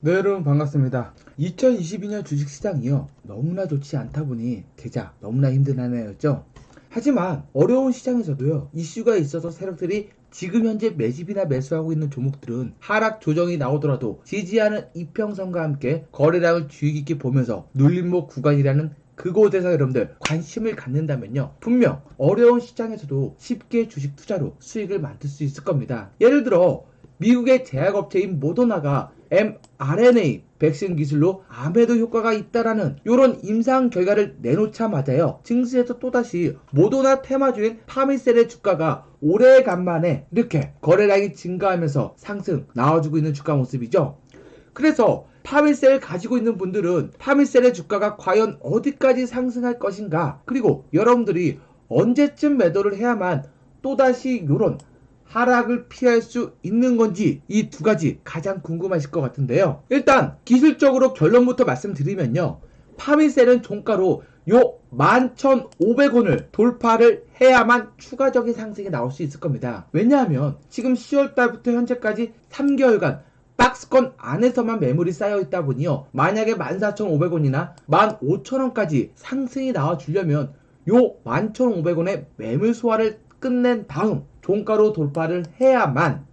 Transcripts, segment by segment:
네 여러분 반갑습니다. 2022년 주식시장이요. 너무나 좋지 않다 보니 계좌 너무나 힘든 한 해였죠. 하지만 어려운 시장에서도요 이슈가 있어서 세력들이 지금 현재 매집이나 매수하고 있는 종목들은 하락 조정이 나오더라도 지지하는 이평선과 함께 거래량을 주의 깊게 보면서 눌림목 구간이라는 그곳에서 여러분들 관심을 갖는다면요. 분명 어려운 시장에서도 쉽게 주식 투자로 수익을 만들 수 있을 겁니다. 예를 들어 미국의 제약업체인 모더나가 mRNA 백신 기술로 암에도 효과가 있다라는 이런 임상 결과를 내놓자마자요 증시에서 또다시 모더나 테마주인 파미셀의 주가가 오래간만에 이렇게 거래량이 증가하면서 상승 나와주고 있는 주가 모습이죠. 그래서 파밀셀을 가지고 있는 분들은 파밀셀의 주가가 과연 어디까지 상승할 것인가 그리고 여러분들이 언제쯤 매도를 해야만 또다시 이런 하락을 피할 수 있는 건지 이 두 가지 가장 궁금하실 것 같은데요. 일단 기술적으로 결론부터 말씀드리면요. 파미셀은 종가로 요 11,500원을 돌파를 해야만 추가적인 상승이 나올 수 있을 겁니다. 왜냐하면 지금 10월달부터 현재까지 3개월간 박스권 안에서만 매물이 쌓여 있다 보니요. 만약에 14,500원이나 15,000원까지 상승이 나와 주려면 요 11,500원의 매물 소화를 끝낸 다음 종가로 돌파를 해야만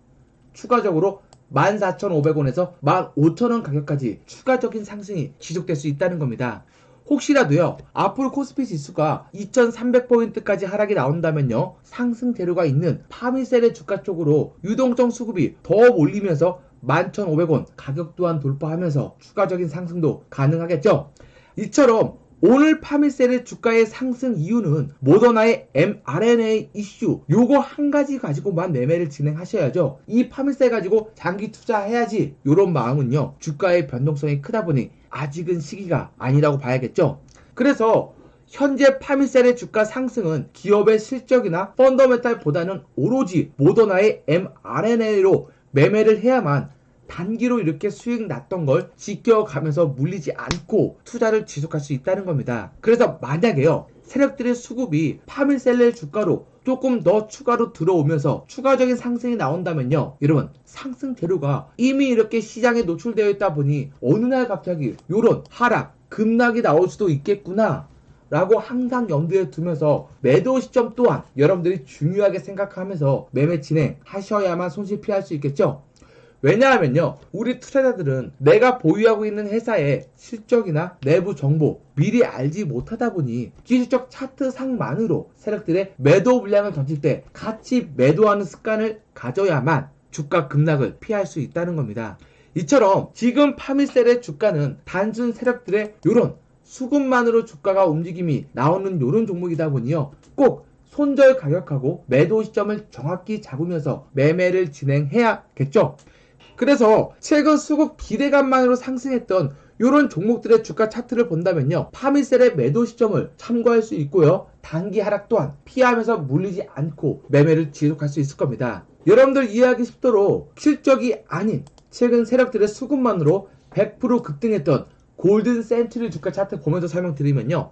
추가적으로 14,500원에서 15,000원 가격까지 추가적인 상승이 지속될 수 있다는 겁니다. 혹시라도요, 앞으로 코스피 지수가 2,300포인트까지 하락이 나온다면요, 상승 재료가 있는 파미셀의 주가 쪽으로 유동성 수급이 더 몰리면서 11,500원 가격 또한 돌파하면서 추가적인 상승도 가능하겠죠? 이처럼 오늘 파미셀의 주가의 상승 이유는 모더나의 mRNA 이슈 요거 한 가지 가지고만 매매를 진행하셔야죠. 이 파미셀 가지고 장기 투자해야지 요런 마음은요. 주가의 변동성이 크다 보니 아직은 시기가 아니라고 봐야겠죠. 그래서 현재 파미셀의 주가 상승은 기업의 실적이나 펀더멘탈보다는 오로지 모더나의 mRNA로 매매를 해야만 단기로 이렇게 수익 났던 걸 지켜가면서 물리지 않고 투자를 지속할 수 있다는 겁니다. 그래서 만약에요. 세력들의 수급이 파밀셀레 주가로 조금 더 추가로 들어오면서 추가적인 상승이 나온다면요. 여러분, 상승 재료가 이미 이렇게 시장에 노출되어 있다 보니 어느 날 갑자기 요런 하락, 급락이 나올 수도 있겠구나. 라고 항상 염두에 두면서 매도 시점 또한 여러분들이 중요하게 생각하면서 매매 진행하셔야만 손실 피할 수 있겠죠? 왜냐하면요, 우리 투자자들은 내가 보유하고 있는 회사의 실적이나 내부 정보 미리 알지 못하다 보니 기술적 차트상만으로 세력들의 매도 물량을 던질 때 같이 매도하는 습관을 가져야만 주가 급락을 피할 수 있다는 겁니다. 이처럼 지금 파미셀의 주가는 단순 세력들의 이런 수급만으로 주가가 움직임이 나오는 이런 종목이다 보니요. 꼭 손절 가격하고 매도 시점을 정확히 잡으면서 매매를 진행해야겠죠. 그래서 최근 수급 기대감만으로 상승했던 이런 종목들의 주가 차트를 본다면요. 파미셀의 매도 시점을 참고할 수 있고요. 단기 하락 또한 피하면서 물리지 않고 매매를 지속할 수 있을 겁니다. 여러분들 이해하기 쉽도록 실적이 아닌 최근 세력들의 수급만으로 100% 급등했던 골든 센츄리 주가 차트 보면서 설명드리면요.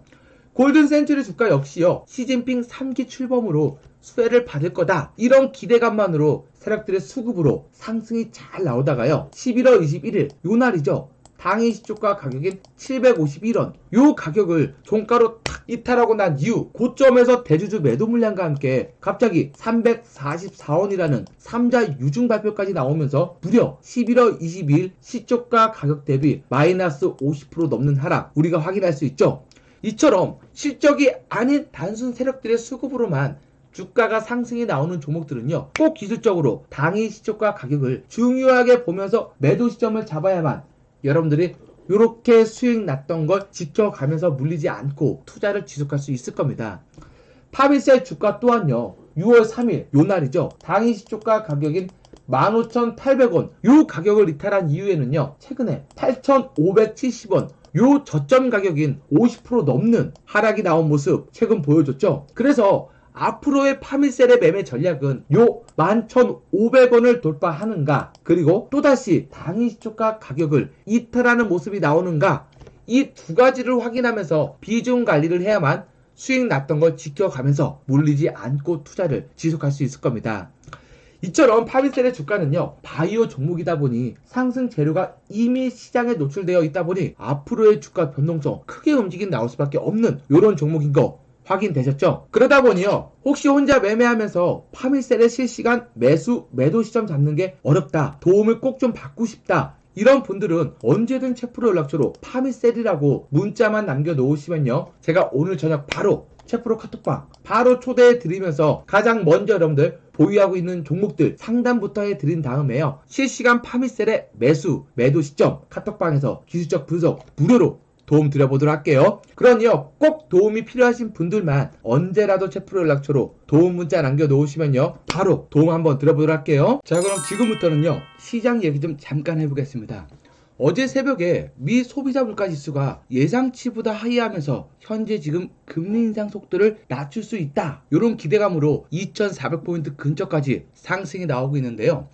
골든 센츄리 주가 역시요. 시진핑 3기 출범으로 수혜를 받을 거다. 이런 기대감만으로 세력들의 수급으로 상승이 잘 나오다가요. 11월 21일 요 날이죠. 당일 시초가 가격인 751원. 요 가격을 종가로 탁 이탈하고 난 이후 고점에서 대주주 매도 물량과 함께 갑자기 344원이라는 3자 유중 발표까지 나오면서 무려 11월 22일 시초가 가격 대비 마이너스 50% 넘는 하락 우리가 확인할 수 있죠. 이처럼 실적이 아닌 단순 세력들의 수급으로만 주가가 상승이 나오는 종목들은요 꼭 기술적으로 당일 시초가 가격을 중요하게 보면서 매도 시점을 잡아야만 여러분들이 이렇게 수익 났던 걸 지켜가면서 물리지 않고 투자를 지속할 수 있을 겁니다. 파비셀 주가 또한요 6월 3일 요 날이죠 당일 시초가 가격인 15,800원 요 가격을 이탈한 이후에는요 최근에 8,570원 요 저점 가격인 50% 넘는 하락이 나온 모습 최근 보여줬죠. 그래서 앞으로의 파밀셀의 매매 전략은 요 11,500원을 돌파하는가 그리고 또다시 당일 시초가 가격을 이탈하는 모습이 나오는가 이 두 가지를 확인하면서 비중 관리를 해야만 수익 났던 걸 지켜가면서 물리지 않고 투자를 지속할 수 있을 겁니다. 이처럼 파비셀의 주가는요 바이오 종목이다 보니 상승 재료가 이미 시장에 노출되어 있다 보니 앞으로의 주가 변동성 크게 움직임 나올 수밖에 없는 이런 종목인 거 확인되셨죠? 그러다 보니요 혹시 혼자 매매하면서 파미셀의 실시간 매수 매도 시점 잡는 게 어렵다 도움을 꼭 좀 받고 싶다 이런 분들은 언제든 채프로 연락처로 파미셀이라고 문자만 남겨놓으시면요 제가 오늘 저녁 바로 채프로 카톡방 바로 초대해 드리면서 가장 먼저 여러분들 보유하고 있는 종목들 상담부터 해 드린 다음에요 실시간 파미셀의 매수 매도 시점 카톡방에서 기술적 분석 무료로 도움 드려보도록 할게요. 그러니요, 꼭 도움이 필요하신 분들만 언제라도 채프로 연락처로 도움 문자 남겨놓으시면요, 바로 도움 한번 드려보도록 할게요. 자, 그럼 지금부터는요, 시장 얘기 좀 잠깐 해보겠습니다. 어제 새벽에 미 소비자 물가 지수가 예상치보다 하이하면서 현재 지금 금리 인상 속도를 낮출 수 있다. 이런 기대감으로 2,400포인트 근처까지 상승이 나오고 있는데요.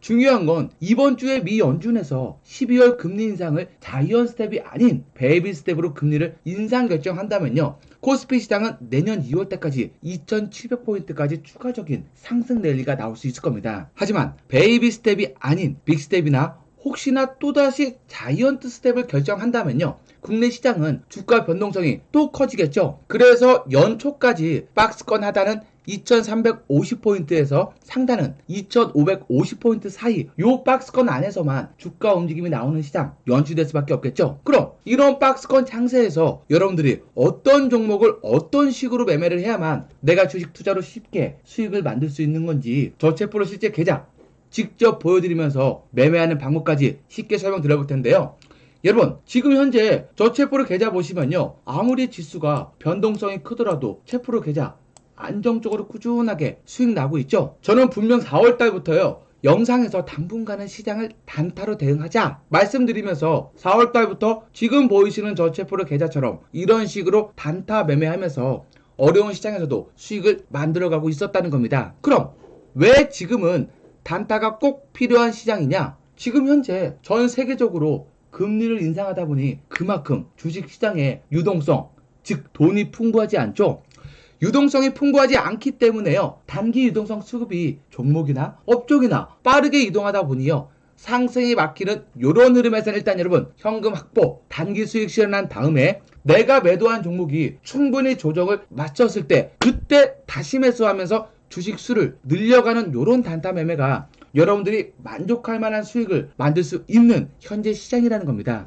중요한 건 이번 주에 미 연준에서 12월 금리 인상을 자이언 스텝이 아닌 베이비 스텝으로 금리를 인상 결정한다면요. 코스피 시장은 내년 2월 때까지 2,700포인트까지 추가적인 상승 랠리가 나올 수 있을 겁니다. 하지만 베이비 스텝이 아닌 빅 스텝이나 혹시나 또다시 자이언트 스텝을 결정한다면요. 국내 시장은 주가 변동성이 또 커지겠죠. 그래서 연초까지 박스권 하단은 2350포인트에서 상단은 2550포인트 사이 요 박스권 안에서만 주가 움직임이 나오는 시장 연출될 수밖에 없겠죠. 그럼 이런 박스권 장세에서 여러분들이 어떤 종목을 어떤 식으로 매매를 해야만 내가 주식 투자로 쉽게 수익을 만들 수 있는 건지 저체프로 실제 계좌 직접 보여드리면서 매매하는 방법까지 쉽게 설명드려 볼 텐데요. 여러분, 지금 현재 저 체프로 계좌 보시면요. 아무리 지수가 변동성이 크더라도 체프로 계좌 안정적으로 꾸준하게 수익 나고 있죠. 저는 분명 4월 달부터요. 영상에서 당분간은 시장을 단타로 대응하자 말씀드리면서 4월 달부터 지금 보이시는 저 체프로 계좌처럼 이런 식으로 단타 매매하면서 어려운 시장에서도 수익을 만들어가고 있었다는 겁니다. 그럼 왜 지금은 단타가 꼭 필요한 시장이냐? 지금 현재 전 세계적으로 금리를 인상하다 보니 그만큼 주식 시장의 유동성, 즉 돈이 풍부하지 않죠? 유동성이 풍부하지 않기 때문에요. 단기 유동성 수급이 종목이나 업종이나 빠르게 이동하다 보니요. 상승이 막히는 요런 흐름에서는 일단 여러분 현금 확보, 단기 수익 실현한 다음에 내가 매도한 종목이 충분히 조정을 마쳤을 때 그때 다시 매수하면서 주식 수를 늘려가는 요런 단타 매매가 여러분들이 만족할 만한 수익을 만들 수 있는 현재 시장이라는 겁니다.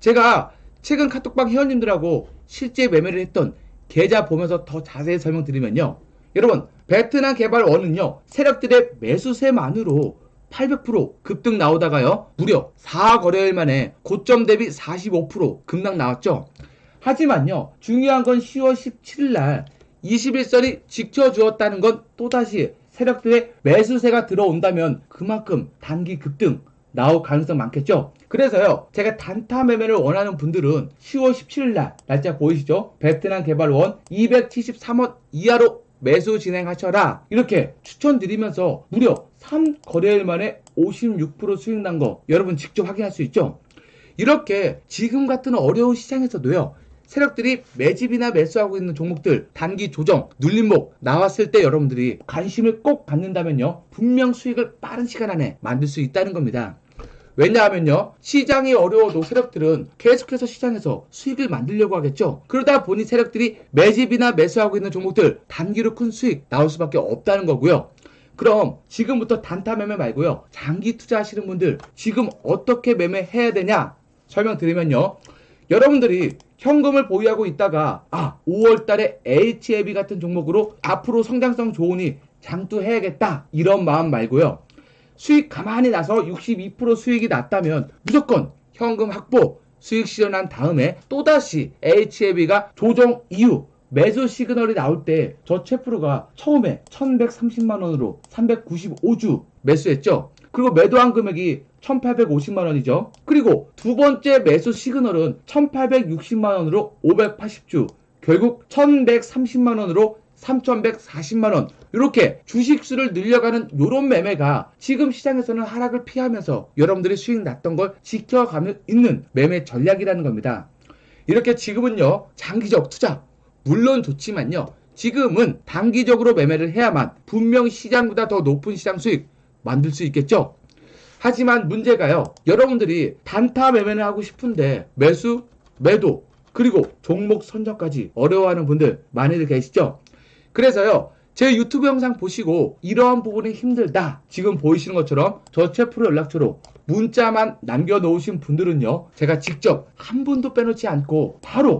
제가 최근 카톡방 회원님들하고 실제 매매를 했던 계좌 보면서 더 자세히 설명드리면요. 여러분, 베트남 개발 원은요, 세력들의 매수세만으로 800% 급등 나오다가요, 무려 4거래일 만에 고점 대비 45% 급락 나왔죠. 하지만요, 중요한 건 10월 17일 날 21선이 지켜주었다는 건 또다시 세력들의 매수세가 들어온다면 그만큼 단기 급등 나올 가능성 많겠죠. 그래서요, 제가 단타 매매를 원하는 분들은 10월 17일 날 날짜 보이시죠? 베트남 개발원 273원 이하로 매수 진행하셔라. 이렇게 추천드리면서 무려 3거래일 만에 56% 수익 난 거 여러분 직접 확인할 수 있죠? 이렇게 지금 같은 어려운 시장에서도요, 세력들이 매집이나 매수하고 있는 종목들 단기 조정 눌림목 나왔을 때 여러분들이 관심을 꼭 갖는다면요 분명 수익을 빠른 시간 안에 만들 수 있다는 겁니다. 왜냐하면요 시장이 어려워도 세력들은 계속해서 시장에서 수익을 만들려고 하겠죠? 그러다 보니 세력들이 매집이나 매수하고 있는 종목들 단기로 큰 수익 나올 수밖에 없다는 거고요. 그럼 지금부터 단타 매매 말고요 장기 투자하시는 분들 지금 어떻게 매매해야 되냐 설명드리면요 여러분들이 현금을 보유하고 있다가 아 5월 달에 HLB 같은 종목으로 앞으로 성장성 좋으니 장투해야겠다 이런 마음 말고요. 수익 가만히 나서 62% 수익이 났다면 무조건 현금 확보 수익 실현한 다음에 또다시 HLB가 조정 이후 매수 시그널이 나올 때 저 채프로가 처음에 1130만 원으로 395주 매수했죠. 그리고 매도한 금액이 1850만 원이죠. 그리고 두 번째 매수 시그널은 1860만 원으로 580주, 결국 1130만 원으로 3140만 원. 이렇게 주식 수를 늘려가는 요런 매매가 지금 시장에서는 하락을 피하면서 여러분들이 수익 났던 걸 지켜가며 있는 매매 전략이라는 겁니다. 이렇게 지금은요, 장기적 투자, 물론 좋지만요, 지금은 단기적으로 매매를 해야만 분명 시장보다 더 높은 시장 수익 만들 수 있겠죠? 하지만 문제가요. 여러분들이 단타 매매를 하고 싶은데 매수, 매도, 그리고 종목 선정까지 어려워하는 분들 많이들 계시죠? 그래서요. 제 유튜브 영상 보시고 이러한 부분이 힘들다. 지금 보이시는 것처럼 저 최프로 연락처로 문자만 남겨놓으신 분들은요. 제가 직접 한 분도 빼놓지 않고 바로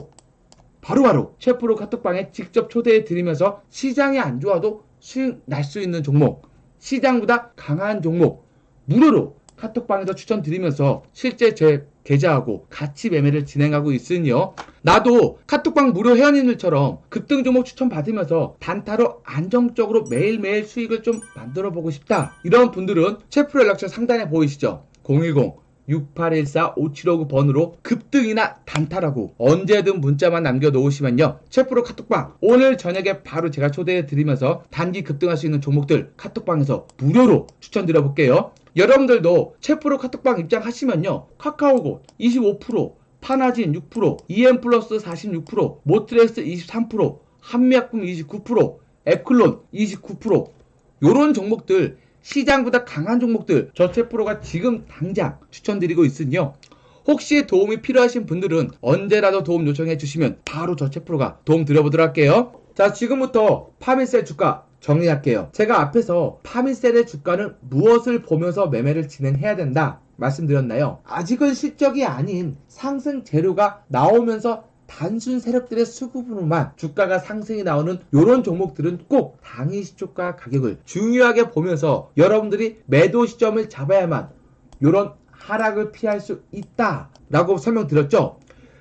바로바로 셰프로 카톡방에 직접 초대해 드리면서 시장이 안 좋아도 수익 날 수 있는 종목, 시장보다 강한 종목 무료로 카톡방에서 추천드리면서 실제 제 계좌하고 같이 매매를 진행하고 있으니요. 나도 카톡방 무료 회원님들처럼 급등 종목 추천 받으면서 단타로 안정적으로 매일매일 수익을 좀 만들어 보고 싶다. 이런 분들은 체프 연락처 상단에 보이시죠? 010 6814-5759번으로 급등이나 단타라고 언제든 문자만 남겨놓으시면요. 체프로 카톡방 오늘 저녁에 바로 제가 초대해 드리면서 단기 급등할 수 있는 종목들 카톡방에서 무료로 추천드려 볼게요. 여러분들도 체프로 카톡방 입장하시면요. 카카오고 25%, 파나진 6%, EM 플러스 46%, 모트렉스 23%, 한미약품 29%, 에클론 29%, 요런 종목들 시장보다 강한 종목들 저체 프로가 지금 당장 추천드리고 있으니요. 혹시 도움이 필요하신 분들은 언제라도 도움 요청해 주시면 바로 저체 프로가 도움 드려보도록 할게요. 자 지금부터 파미셀 주가 정리할게요. 제가 앞에서 파미셀의 주가는 무엇을 보면서 매매를 진행해야 된다 말씀드렸나요? 아직은 실적이 아닌 상승 재료가 나오면서 단순 세력들의 수급으로만 주가가 상승이 나오는 이런 종목들은 꼭 당일 시초가 가격을 중요하게 보면서 여러분들이 매도 시점을 잡아야만 이런 하락을 피할 수 있다라고 설명드렸죠.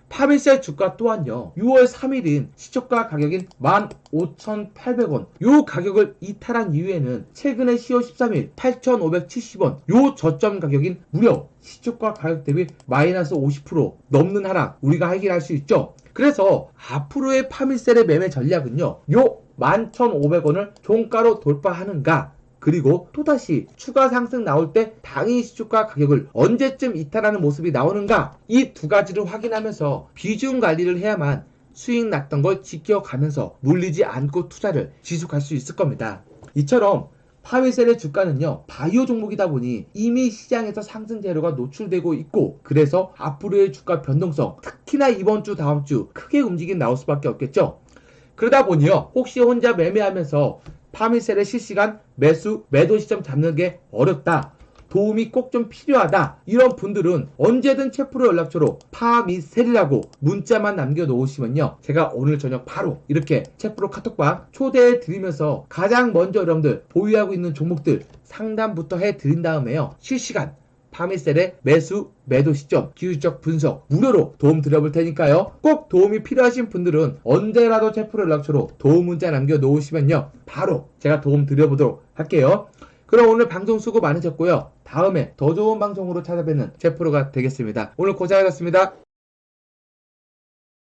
파미셀 주가 또한요. 6월 3일인 시초가 가격인 15,800원. 요 가격을 이탈한 이후에는 최근에 10월 13일 8,570원. 요 저점 가격인 무려 시초가 가격 대비 마이너스 50% 넘는 하락 우리가 확인할 수 있죠. 그래서 앞으로의 파미셀의 매매 전략은요. 요 11,500원을 종가로 돌파하는가 그리고 또다시 추가 상승 나올 때 당일 시초가 가격을 언제쯤 이탈하는 모습이 나오는가 이 두 가지를 확인하면서 비중 관리를 해야만 수익 났던 걸 지켜가면서 물리지 않고 투자를 지속할 수 있을 겁니다. 이처럼 파미셀의 주가는요 바이오 종목이다 보니 이미 시장에서 상승 재료가 노출되고 있고 그래서 앞으로의 주가 변동성 특히나 이번 주 다음 주 크게 움직임 나올 수밖에 없겠죠. 그러다 보니요 혹시 혼자 매매하면서 파미셀의 실시간 매수, 매도 시점 잡는 게 어렵다. 도움이 꼭 좀 필요하다. 이런 분들은 언제든 체프로 연락처로 파미셀이라고 문자만 남겨놓으시면요. 제가 오늘 저녁 바로 이렇게 체프로 카톡방 초대해 드리면서 가장 먼저 여러분들 보유하고 있는 종목들 상담부터 해 드린 다음에요. 실시간 파미셀의 매수, 매도 시점, 기술적 분석 무료로 도움 드려볼 테니까요. 꼭 도움이 필요하신 분들은 언제라도 체프로 연락처로 도움 문자 남겨 놓으시면요. 바로 제가 도움 드려보도록 할게요. 그럼 오늘 방송 수고 많으셨고요. 다음에 더 좋은 방송으로 찾아뵙는 제프로가 되겠습니다. 오늘 고생하셨습니다.